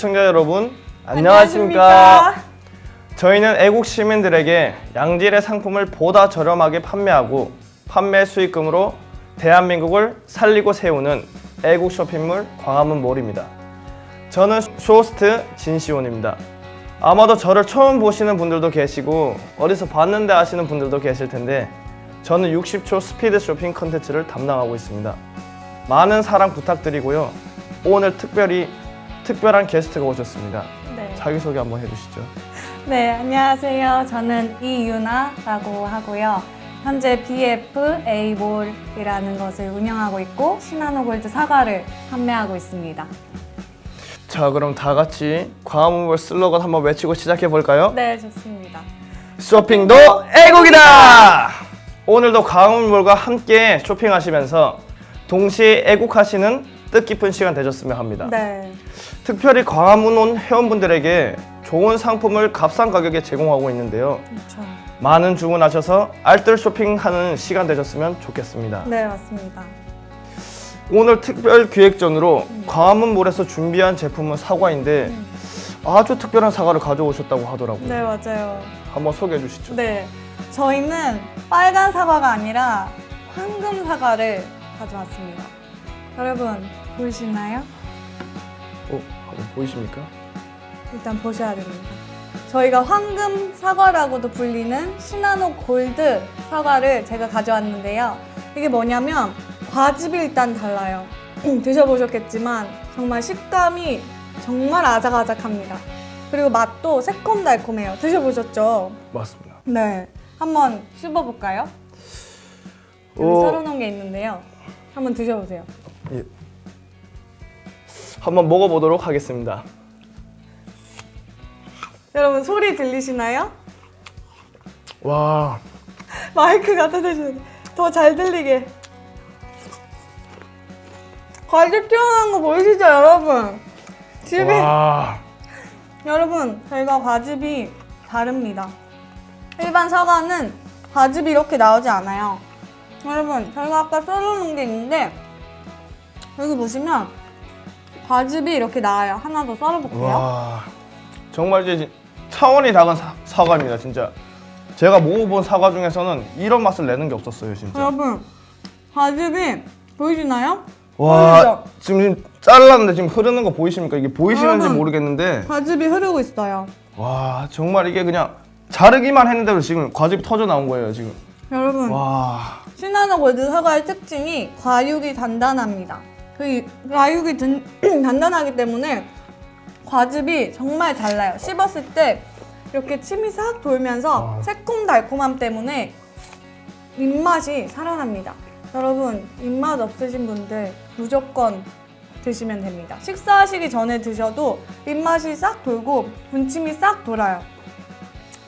시청자 여러분 안녕하십니까? 저희는 애국 시민들에게 양질의 상품을 보다 저렴하게 판매하고 판매 수익금으로 대한민국을 살리고 세우는 애국 쇼핑몰 광화문 몰입니다. 저는 쇼호스트 진시온입니다. 아마도 저를 처음 보시는 분들도 계시고 어디서 봤는데 아시는 분들도 계실 텐데 저는 60초 스피드 쇼핑 컨텐츠를 담당하고 있습니다. 많은 사랑 부탁드리고요. 오늘 특별히 특별한 게스트가 오셨습니다. 네. 자기소개 한번 해주시죠. 네, 안녕하세요. 저는 이유나라고 하고요. 현재 BFA몰이라는 것을 운영하고 있고 시나노 골드 사과를 판매하고 있습니다. 자 그럼 다 같이 광화문몰 슬로건 한번 외치고 시작해 볼까요? 네, 좋습니다. 쇼핑도 애국이다. 오늘도 광화문몰과 함께 쇼핑하시면서 동시에 애국하시는 뜻깊은 시간 되셨으면 합니다. 네. 특별히 광화문 온 회원분들에게 좋은 상품을 값싼 가격에 제공하고 있는데요. 그렇죠. 많은 주문하셔서 알뜰 쇼핑하는 시간 되셨으면 좋겠습니다. 네, 맞습니다. 오늘 특별 기획전으로 광화문몰에서 준비한 제품은 사과인데 아주 특별한 사과를 가져오셨다고 하더라고요. 네, 맞아요. 한번 소개해 주시죠. 네. 저희는 빨간 사과가 아니라 황금 사과를 가져왔습니다. 여러분, 보이시나요? 어, 보이십니까? 일단 보셔야 됩니다. 저희가 황금 사과라고도 불리는 시나노 골드 사과를 제가 가져왔는데요. 이게 뭐냐면 과즙이 일단 달라요. 드셔보셨겠지만 정말 식감이 정말 아삭아삭합니다. 그리고 맛도 새콤달콤해요. 드셔보셨죠? 맞습니다. 네. 한번 씹어볼까요? 여기 어. 썰어놓은 게 있는데요. 한번 드셔보세요. 예. 한번 먹어보도록 하겠습니다. 여러분 소리 들리시나요? 와, 마이크 갖다 대셔야 돼. 더잘 들리게. 과즙 튀어나온 거 보이시죠, 여러분? 집에 와, 여러분 저희가 과즙이 다릅니다. 일반 사과는 과즙이 이렇게 나오지 않아요. 여러분 저희가 아까 썰어놓은 게 있는데 여기 보시면 과즙이 이렇게 나와요. 하나 더 썰어볼게요. 와, 정말 이제 차원이 다른 사, 사과입니다, 진짜. 제가 먹어본 사과 중에서는 이런 맛을 내는 게 없었어요, 진짜. 여러분 과즙이 보이시나요? 와, 보이죠? 지금 잘랐는데 지금 흐르는 거 보이십니까? 이게 보이시는지 여러분. 모르겠는데, 과즙이 흐르고 있어요. 와, 정말 이게 그냥 자르기만 했는데도 지금 과즙이 터져 나온 거예요, 지금. 여러분 와, 시나노 골드 사과의 특징이 과육이 단단합니다. 그 과육이 든, 단단하기 때문에 과즙이 정말 달라요. 씹었을 때 이렇게 침이 싹 돌면서 아. 새콤달콤함 때문에 입맛이 살아납니다. 여러분 입맛 없으신 분들 무조건 드시면 됩니다. 식사하시기 전에 드셔도 입맛이 싹 돌고 군침이 싹 돌아요.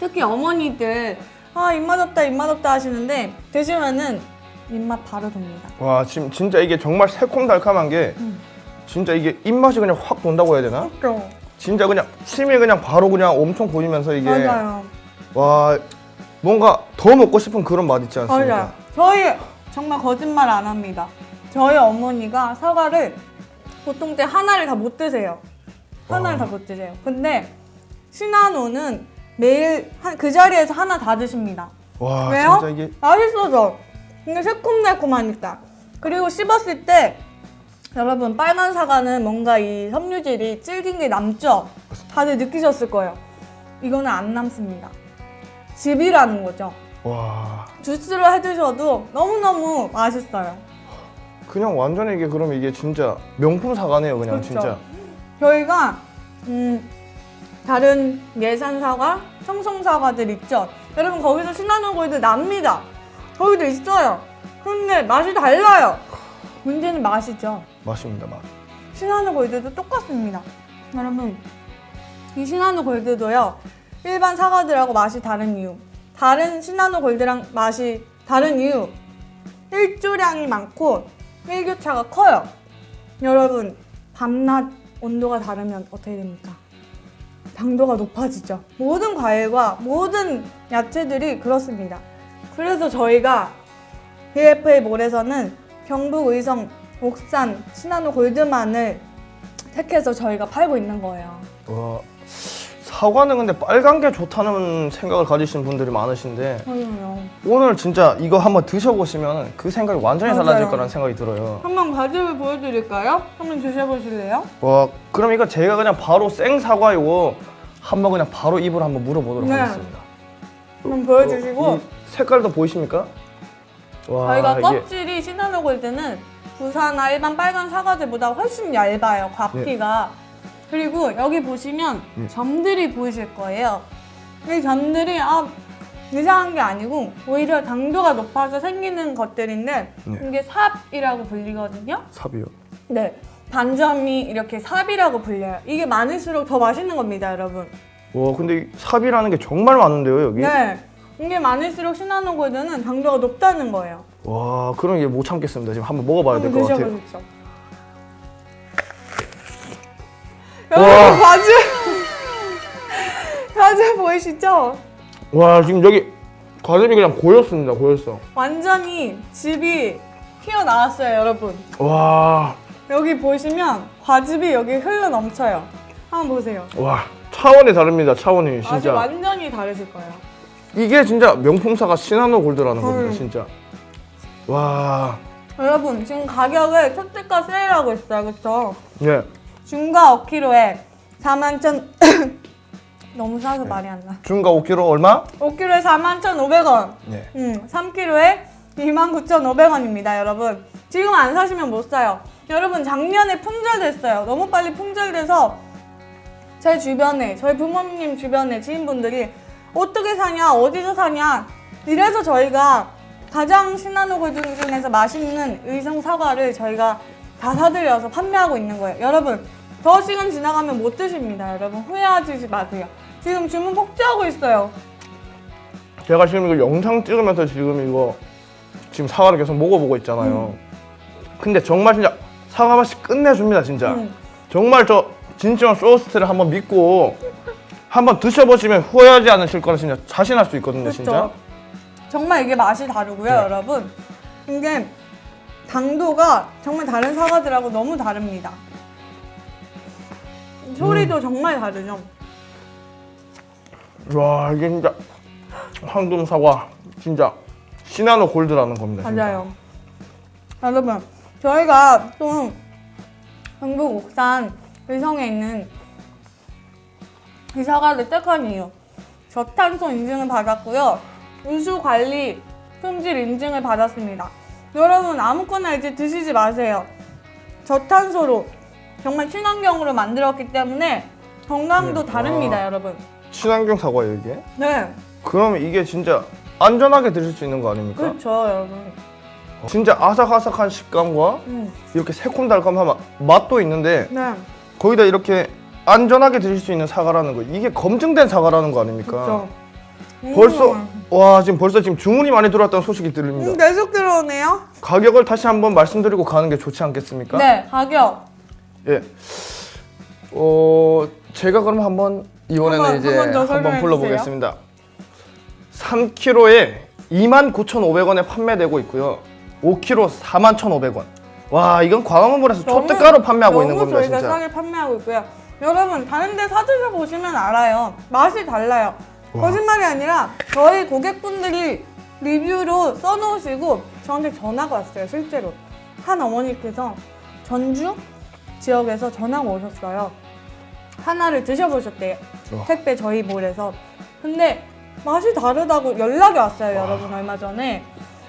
특히 어머니들 아 입맛 없다 입맛 없다 하시는데 드시면은 입맛 바로 돕니다. 와, 지금 진짜 이게 정말 새콤달콤한 게, 음. 진짜 이게 입맛이 그냥 확 돈다고 해야 되나? 그렇죠. 진짜 그냥 침이 그냥 바로 그냥 엄청 고이면서 이게 맞아요. 와 뭔가 더 먹고 싶은 그런 맛 있지 않습니까? 맞아요. 저희 정말 거짓말 안 합니다. 저희 어머니가 사과를 보통 때 하나를 다 못 드세요. 하나를 다 못 드세요. 근데 시나노는 매일 한, 그 자리에서 하나 다 드십니다. 와 왜요? 진짜 이게 맛있어서. 근데 새콤달콤하니까. 그리고 씹었을 때 여러분 빨간 사과는 뭔가 이 섬유질이 질긴 게 남죠? 다들 느끼셨을 거예요. 이거는 안 남습니다. 즙이라는 거죠. 와 주스로 해 드셔도 너무너무 맛있어요. 그냥 완전히 이게 그럼 이게 진짜 명품 사과네요 그냥 그렇죠. 진짜 저희가 음, 다른 예산 사과, 청송 사과들 있죠. 여러분 거기서 시나노 골드 납니다. 거기도 있어요. 근데 맛이 달라요. 문제는 맛이죠. 맛입니다 맛. 시나노 골드도 똑같습니다. 여러분, 이 시나노 골드도요, 일반 사과들하고 맛이 다른 이유. 다른 시나노 골드랑 맛이 다른 이유. 일조량이 많고 일교차가 커요. 여러분, 밤낮 온도가 다르면 어떻게 됩니까? 당도가 높아지죠. 모든 과일과 모든 야채들이 그렇습니다. 그래서 저희가 BFA 몰에서는 경북 의성 옥산 시나노 골드만을 택해서 저희가 팔고 있는 거예요. 와 사과는 근데 빨간 게 좋다는 생각을 가지신 분들이 많으신데 그럼요. 오늘 진짜 이거 한번 드셔보시면 그 생각이 완전히 맞아요. 달라질 거라는 생각이 들어요. 한번 과즙을 보여드릴까요? 한번 드셔보실래요? 와 그럼 이거 제가 그냥 바로 생 사과이고 한번 그냥 바로 입으로 한번 물어보도록 네. 하겠습니다. 한번 보여주시고 어, 이 색깔도 보이십니까? 와 저희가 껍질이 시나노 골드는 부사나 일반 빨간 사과들보다 훨씬 얇아요 과피가 그리고 여기 보시면 네. 점들이 보이실 거예요 이 점들이 아 이상한 게 아니고 오히려 당도가 높아서 생기는 것들인데 네. 이게 삽이라고 불리거든요 삽이요. 네 반점이 이렇게 삽이라고 불려요 이게 많을수록 더 맛있는 겁니다 여러분 와 근데 이 삽이라는 게 정말 많은데요 여기? 네 이게 많을수록 시나노 골드는 당도가 높다는 거예요 와 그럼 이게 못 참겠습니다. 지금 한번 먹어봐야 될 것 같아요. 드셔보십시오. 여러분 과즙 과즙 보이시죠? 와 지금 여기 과즙이 그냥 고였습니다. 고였어. 완전히 즙이 튀어나왔어요, 여러분. 와, 여기 보시면 과즙이 여기 흘러 넘쳐요. 한번 보세요. 와 차원이 다릅니다. 차원이 진짜. 완전히 다르실 거예요. 이게 진짜 명품사가 시나노 골드라는 겁니다. 음. 진짜. 와, 여러분 지금 가격을 첫째가 세일하고 있어요, 그렇죠? 예. 중가 5kg에 41,000 너무 싸서 말이 안 나. 중가 5kg 얼마? 5kg에 41,500원. 네. 음, 3kg에 29,500원입니다, 여러분. 지금 안 사시면 못 사요. 여러분, 작년에 품절됐어요. 너무 빨리 품절돼서 제 주변에, 저희 부모님 주변에 지인분들이 어떻게 사냐, 어디서 사냐, 이래서 저희가 가장 골드 중에서 맛있는 의성 사과를 저희가 다 사드려서 판매하고 있는 거예요. 여러분, 더 시간 지나가면 못 드십니다, 여러분. 후회하지 마세요. 지금 주문 폭주하고 있어요. 제가 지금 이거 영상 찍으면서 지금 이거 지금 사과를 계속 먹어보고 있잖아요. 근데 정말 진짜 사과 맛이 끝내줍니다, 진짜. 음. 정말 저 진정한 소스트를 한번 믿고 한번 드셔보시면 후회하지 않으실 거라 진짜 자신할 수 있거든요, 그렇죠. 진짜. 정말 이게 맛이 다르고요, 네. 여러분. 이게 당도가 정말 다른 사과들하고 너무 다릅니다. 소리도 음. 정말 다르죠. 와 이게 진짜 황금 사과 진짜 시나노 골드라는 겁니다. 진짜. 맞아요. 여러분, 저희가 또 경북 옥산 의성에 있는 이 사과를 택한 이유. 저탄소 인증을 받았고요. 우수 관리 품질 인증을 받았습니다. 여러분 아무거나 이제 드시지 마세요. 저탄소로 정말 친환경으로 만들었기 때문에 건강도 네. 다릅니다, 와. 여러분. 친환경 사과예요 이게? 네, 그러면 이게 진짜 안전하게 드실 수 있는 거 아닙니까? 그렇죠, 여러분. 진짜 아삭아삭한 식감과 음, 이렇게 새콤달콤한 맛, 맛도 있는데 네, 거기다 이렇게 안전하게 드실 수 있는 사과라는 거 이게 검증된 사과라는 거 아닙니까? 그렇죠. 벌써 음. 와 지금 벌써 지금 주문이 많이 들어왔다는 소식이 들립니다. 음, 계속 들어오네요. 가격을 다시 한번 말씀드리고 가는 게 좋지 않겠습니까? 네, 가격. 예. 어 제가 그럼 한번 이번에는 한번- 이제 한번 더 한번 불러보겠습니다. 3kg에 29,500원에 판매되고 있고요. 5kg 41,500원. 와 이건 광화문몰에서 초대가로 판매하고 있는 겁니다 저희가 진짜. 싸게 판매하고 있고요. 여러분 다른 데 사드셔 보시면 알아요. 맛이 달라요. 와. 거짓말이 아니라 저희 고객분들이 리뷰로 써놓으시고 저한테 전화가 왔어요. 실제로 한 어머니께서 전주 지역에서 전화가 오셨어요. 하나를 드셔보셨대요. 와. 택배 저희 몰에서. 근데 맛이 다르다고 연락이 왔어요, 여러분 얼마 전에.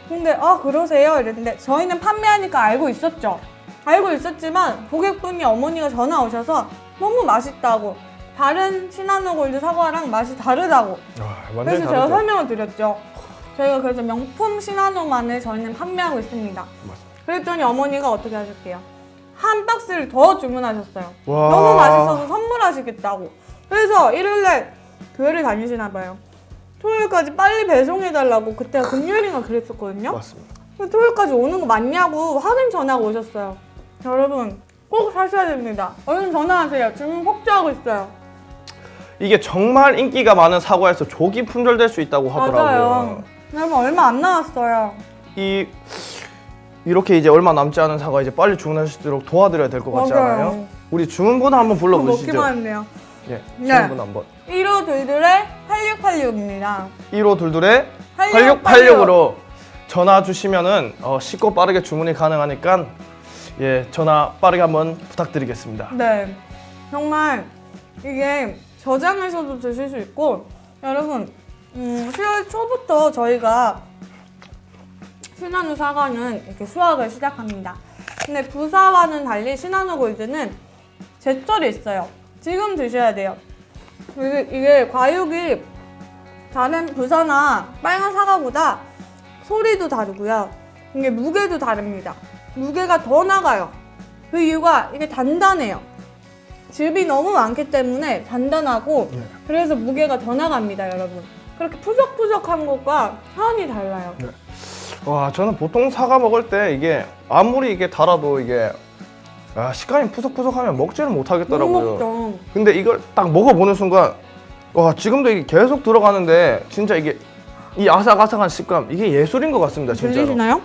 근데 아 그러세요 이랬는데 저희는 판매하니까 알고 있었죠. 알고 있었지만 고객분이 어머니가 전화 오셔서 너무 맛있다고 다른 시나노 골드 사과랑 맛이 다르다고 와, 완전히 그래서 제가 다르죠. 설명을 드렸죠. 저희가 그래서 명품 시나노만을 저희는 판매하고 있습니다. 맞습니다. 그랬더니 어머니가 어떻게 하실게요? 한 박스를 더 주문하셨어요. 와. 너무 맛있어서 선물하시겠다고. 그래서 일요일날 교회를 다니시나 봐요. 토요일까지 빨리 배송해달라고 그때가 금요일인가 그랬었거든요. 맞습니다. 토요일까지 오는 거 맞냐고 확인 전화가 오셨어요. 여러분 꼭 사셔야 됩니다. 얼른 전화하세요. 주문 폭주하고 있어요. 이게 정말 인기가 많은 사과에서 조기 품절될 수 있다고 하더라고요. 맞아요. 여러분 얼마 안 남았어요. 이 이렇게 이제 얼마 남지 않은 사과 이제 빨리 주문하실수록 도와드려야 될 것 같지 않아요? 우리 주문번호 한번 불러보시죠. 먹기만 했네요. 예, 네. 주문번호 한번. 1호 둘둘의 8686입니다. 1호 둘둘에 8686. 8686으로 전화 주시면은 어, 쉽고 빠르게 주문이 가능하니까 예 전화 빠르게 한번 부탁드리겠습니다. 네. 정말 이게 저장해서도 드실 수 있고 여러분 음, 10월 초부터 저희가 신한우 사과는 이렇게 수확을 시작합니다. 근데 부사와는 달리 신한우 골드는 제철이 있어요. 지금 드셔야 돼요. 이게, 이게 과육이 다른 부사나 빨간 사과보다 소리도 다르고요. 이게 무게도 다릅니다. 무게가 더 나가요. 그 이유가 이게 단단해요. 즙이 너무 많기 때문에 단단하고 네. 그래서 무게가 더 나갑니다, 여러분. 그렇게 푸석푸석한 것과 차원이 달라요. 와 저는 보통 사과 먹을 때 이게 아무리 이게 달아도 이게 아, 식감이 푸석푸석하면 먹지를 못 못하겠더라고요. 근데 이걸 딱 먹어보는 순간 와 지금도 이게 계속 들어가는데 진짜 이게 이 아삭아삭한 식감 이게 예술인 것 같습니다 진짜로. 들리시나요?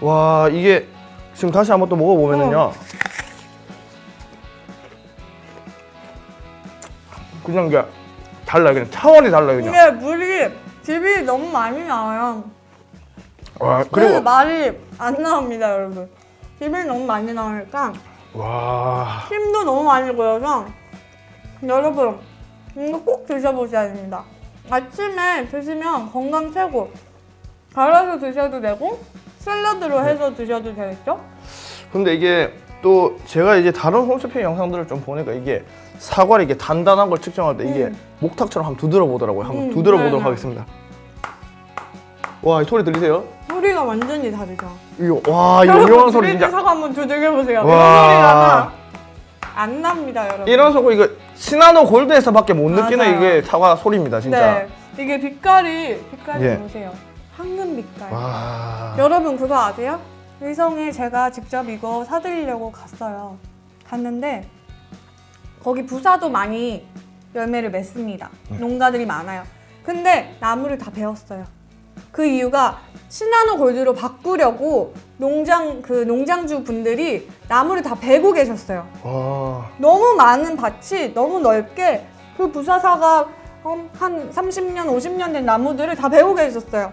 와 이게 지금 다시 한번 또 먹어보면은요 어. 그냥 이게 달라요 그냥 차원이 달라요 그냥 이게 물이 즙이 너무 많이 나와요. 와 그래서 그리고 말이 안 나옵니다, 여러분. 즙이 너무 많이 나오니까 와 힘도 너무 많이 고여서 여러분 이거 꼭 드셔보셔야 됩니다. 아침에 드시면 건강 최고. 갈아서 드셔도 되고 샐러드로 해서 드셔도 되겠죠? 근데 이게 또 제가 이제 다른 홈쇼핑 영상들을 좀 보니까 이게 사과를 이게 단단한 걸 측정할 때 이게 음. 목탁처럼 한번 두드려 보더라고요 한번 음, 두드려 네, 보도록 네. 하겠습니다 와 이 소리 들리세요? 소리가 완전히 다르죠. 이거 와 이 여러분 유명한 소리 진짜 사과 한번 두들겨보세요. 이런 와. 소리가 안 납니다, 여러분. 이런 소리 이거 시나노 골드에서밖에 못 느끼는 맞아요. 이게 사과 소리입니다 진짜 네, 이게 빛깔이 빛깔이 예. 보세요. 황금 빛깔. 와 여러분 그거 아세요? 의성에 제가 직접 이거 사드리려고 갔어요. 갔는데 거기 부사도 많이 열매를 맺습니다. 네. 농가들이 많아요. 근데 나무를 다 베었어요. 그 이유가 시나노 골드로 바꾸려고 농장 그 농장주 분들이 나무를 다 베고 계셨어요. 와. 너무 많은 밭이 너무 넓게 그 부사사가 어, 한 30년, 50년 된 나무들을 다 베고 계셨어요.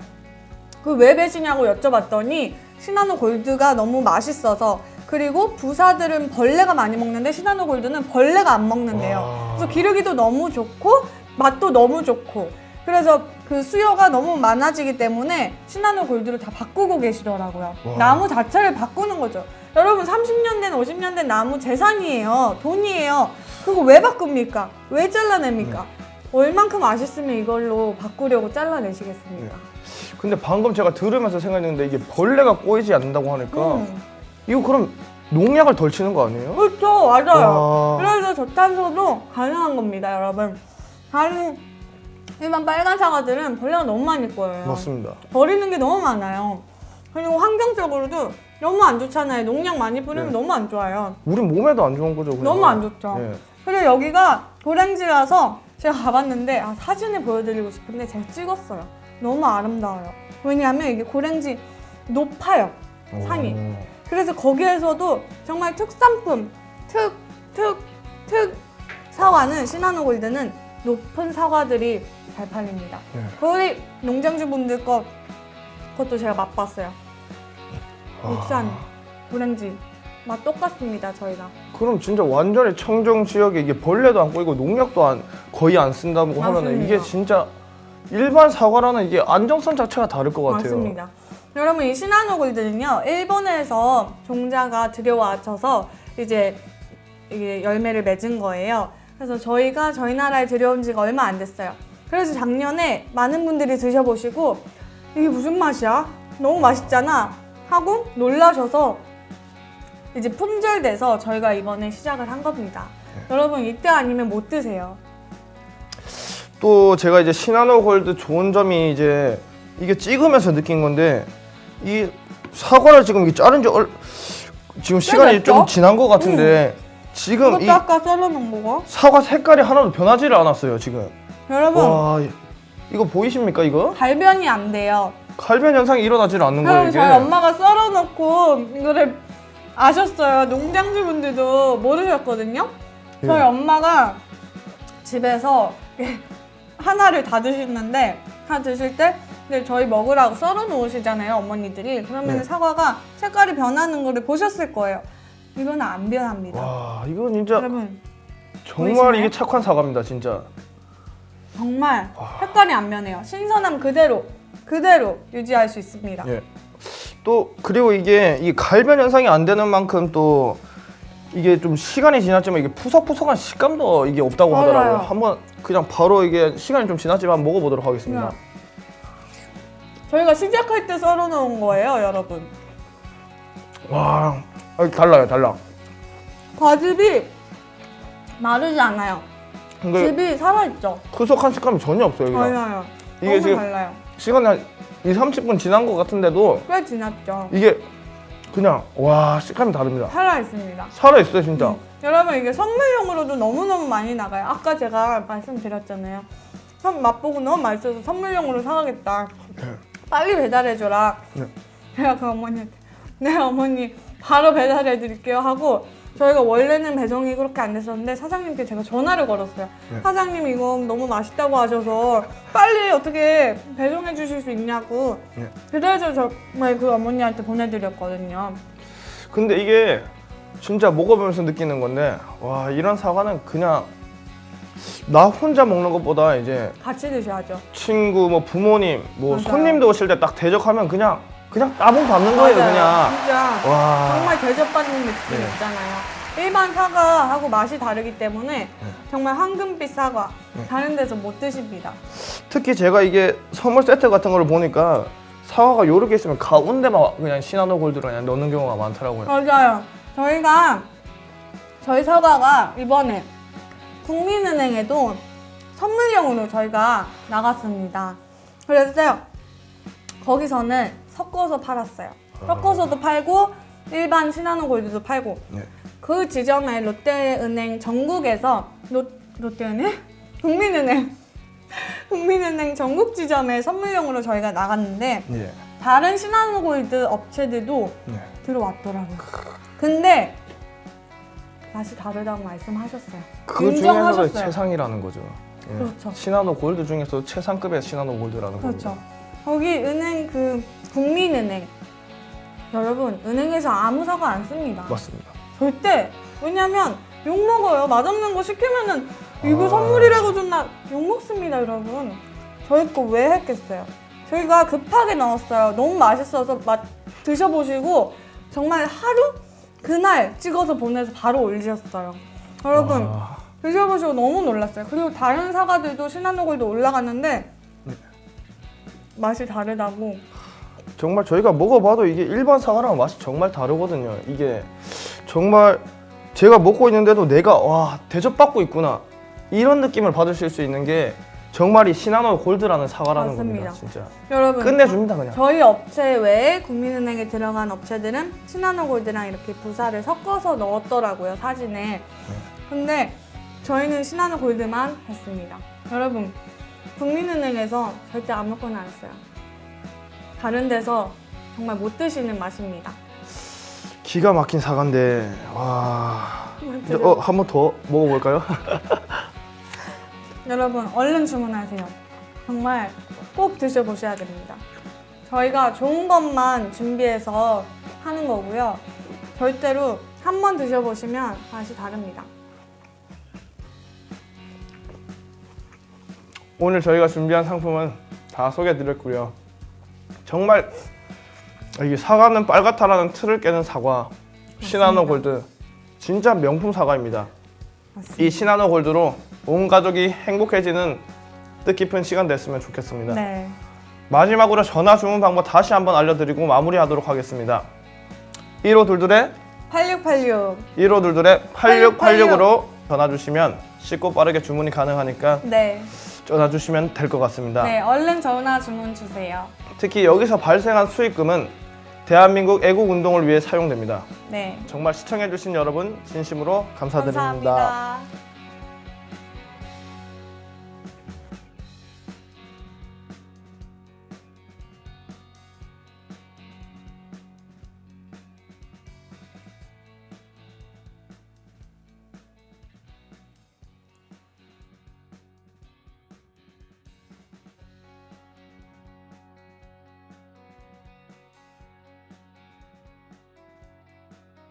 그왜 베시냐고 여쭤봤더니 시나노 골드가 너무 맛있어서 그리고 부사들은 벌레가 많이 먹는데 시나노 골드는 벌레가 안 먹는데요. 와. 그래서 기르기도 너무 좋고 맛도 너무 좋고 그래서 그 수요가 너무 많아지기 때문에 시나노 골드를 다 바꾸고 계시더라고요. 와. 나무 자체를 바꾸는 거죠. 여러분 30년 된 50년 된 나무 재산이에요. 돈이에요. 그거 왜 바꿉니까? 왜 잘라냅니까? 얼만큼 아쉽으면 이걸로 바꾸려고 잘라내시겠습니까? 근데 방금 제가 들으면서 생각했는데 이게 벌레가 꼬이지 않는다고 하니까 음. 이거 그럼 농약을 덜 치는 거 아니에요? 그렇죠, 맞아요. 와. 그래서 저탄소도 가능한 겁니다, 여러분. 다른 일반 빨간 사과들은 벌레가 너무 많이 꼬여요. 맞습니다. 버리는 게 너무 많아요. 그리고 환경적으로도 너무 안 좋잖아요. 농약 많이 뿌리면 네. 너무 안 좋아요. 우리 몸에도 안 좋은 거죠. 그냥. 너무 안 좋죠. 예. 그리고 여기가 고랭지라서 제가 가봤는데 아, 사진을 보여드리고 싶은데 제가 찍었어요. 너무 아름다워요. 왜냐하면 이게 고랭지 높아요. 산이. 오. 그래서 거기에서도 정말 특산품, 특, 특, 특 사과는 시나노 골드는 높은 사과들이 잘 팔립니다. 네. 거기 농장주분들 거 그것도 제가 맛봤어요. 국산, 고랭지 맛 똑같습니다 저희가. 그럼 진짜 완전히 청정 지역에 이게 벌레도 안 꼬이고 농약도 안, 거의 안 쓴다고 하면 맞습니다. 이게 진짜 일반 사과라는 이게 안정성 자체가 다를 것 같아요. 맞습니다. 여러분 이 시나노 골드는요 일본에서 종자가 들여와져서 이제 이게 열매를 맺은 거예요. 그래서 저희가 저희 나라에 들여온 지가 얼마 안 됐어요. 그래서 작년에 많은 분들이 드셔보시고 이게 무슨 맛이야? 너무 맛있잖아 하고 놀라셔서 이제 품절돼서 저희가 이번에 시작을 한 겁니다. 여러분 이때 아니면 못 드세요. 또 제가 이제 시나노 골드 좋은 점이 이제 이게 찍으면서 느낀 건데 이 사과를 지금 이게 자른 지 얼, 지금 시간이 됐죠? 좀 지난 것 같은데 지금 이것도 이 아까 썰어놓은 거고. 사과 색깔이 하나도 변하지를 않았어요 지금. 여러분 와 이거 보이십니까 이거? 발변이 안 돼요. 갈변 현상이 일어나질 않는 거예요 그럼 이게. 저희 엄마가 썰어놓고 이거를 아셨어요. 농장주 분들도 모르셨거든요. 저희 예. 엄마가 집에서 하나를 다 드시는데 하나 드실 때 근데 저희 먹으라고 썰어 놓으시잖아요 어머니들이 그러면 네. 사과가 색깔이 변하는 거를 보셨을 거예요 이거는 안 변합니다 와 이건 진짜 여러분 정말 보이시나요? 이게 착한 사과입니다 진짜. 정말 색깔이 안 변해요 신선함 그대로 그대로 유지할 수 있습니다 예. 또 그리고 이게 이 갈변 현상이 안 되는 만큼 또 이게 좀 시간이 지났지만 이게 푸석푸석한 식감도 이게 없다고 맞아요. 하더라고요. 한번 그냥 바로 이게 시간이 좀 지났지만 먹어보도록 하겠습니다. 네. 저희가 시작할 때 썰어 놓은 거예요 여러분 와, 아, 달라요, 달라. 과즙이 마르지 않아요 근데 즙이 살아있죠 푸석한 식감이 전혀 없어요. 여기가. 달라요 이게 너무 지금- 달라요 시간이 한 2, 30분 지난 것 같은데도 꽤 지났죠 이게 그냥 와 식감이 다릅니다. 살아있습니다 살아있어요 진짜. 음. 여러분 이게 선물용으로도 너무너무 많이 나가요. 아까 제가 말씀드렸잖아요. 선 맛보고 너무 맛있어서 선물용으로 사가겠다. 네. 빨리 배달해줘라. 네. 제가 그 어머니한테 네 어머니 바로 배달해드릴게요 하고 저희가 원래는 배송이 그렇게 안 됐었는데 사장님께 제가 전화를 걸었어요. 네. 사장님 이거 너무 맛있다고 하셔서 빨리 어떻게 배송해 주실 수 있냐고. 네. 그래서 정말 그 어머니한테 보내드렸거든요. 근데 이게 진짜 먹어보면서 느끼는 건데 와 이런 사과는 그냥 나 혼자 먹는 것보다 이제 같이 드셔야죠. 친구 뭐 부모님 뭐 맞아요. 손님도 오실 때 딱 대접하면 그냥 그냥 따봉 받는 거예요 맞아요. 그냥 진짜. 와 정말 대접받는 느낌 네. 있잖아요. 일반 사과하고 맛이 다르기 때문에 네. 정말 황금빛 사과 다른 데서 못 드십니다. 특히 제가 이게 선물 세트 같은 걸 보니까 사과가 요렇게 있으면 가운데만 그냥 시나노 골드를 그냥 넣는 경우가 많더라고요 맞아요. 저희가 저희 사과가 이번에 국민은행에도 선물용으로 저희가 나갔습니다. 그래서 거기서는 섞어서 팔았어요. 섞어서도 팔고 일반 시나노 골드도 팔고 네. 그 지점에 롯데은행 전국에서 롯, 롯데은행? 국민은행 국민은행 전국 지점에 선물용으로 저희가 나갔는데 예. 다른 시나노골드 업체들도 네. 들어왔더라고요. 근데 맛이 다르다고 말씀하셨어요. 그 중에서도 인정하셨어요. 최상이라는 거죠 예. 그렇죠. 시나노 골드 중에서도 최상급의 시나노 골드라는 그렇죠. 거기 은행 그 국민은행 여러분 은행에서 아무 사과 안 씁니다. 맞습니다 절대 왜냐면 욕 먹어요. 맛없는 거 시키면은 이거 아. 선물이라고 줬나 욕 먹습니다, 여러분. 저희 거 왜 했겠어요? 저희가 급하게 넣었어요. 너무 맛있어서 맛 드셔보시고 정말 하루 그날 찍어서 보내서 바로 올리셨어요. 여러분 와. 드셔보시고 너무 놀랐어요. 그리고 다른 사과들도 시나노골도 올라갔는데 네. 맛이 다르다고. 정말 저희가 먹어봐도 이게 일반 사과랑 맛이 정말 다르거든요. 이게 정말 제가 먹고 있는데도 내가 와 대접받고 있구나 이런 느낌을 받으실 수 있는 게 정말 이 시나노 골드라는 사과라는 맞습니다. 겁니다. 진짜 여러분 끝내줍니다 그냥. 저희 업체 외에 국민은행에 들어간 업체들은 시나노 골드랑 이렇게 부사를 섞어서 넣었더라고요 사진에 근데 저희는 시나노 골드만 했습니다 여러분 국민은행에서 절대 아무거나 안 써요. 다른 데서 정말 못 드시는 맛입니다. 기가 막힌 사과인데 와. 이제 어, 한 번 더 먹어볼까요? 여러분 얼른 주문하세요. 정말 꼭 드셔보셔야 됩니다. 저희가 좋은 것만 준비해서 하는 거고요. 절대로 한 번 드셔보시면 맛이 다릅니다 오늘 저희가 준비한 상품은 다 소개해드렸고요. 정말 이게 사과는 빨갛다라는 틀을 깨는 사과 시나노 골드 진짜 명품 사과입니다. 맞습니다. 이 시나노 골드로 온 가족이 행복해지는 뜻깊은 시간 됐으면 좋겠습니다. 네. 마지막으로 전화 주문 방법 다시 한번 알려드리고 마무리하도록 하겠습니다. 1522의 8686. 1522의 8686으로 전화 주시면 쉽고 빠르게 주문이 가능하니까 네. 전화 주시면 될 것 같습니다. 네, 얼른 전화 주문 주세요. 특히 여기서 발생한 수익금은 대한민국 애국 운동을 위해 사용됩니다. 네. 정말 시청해주신 여러분 진심으로 감사드립니다. 감사합니다.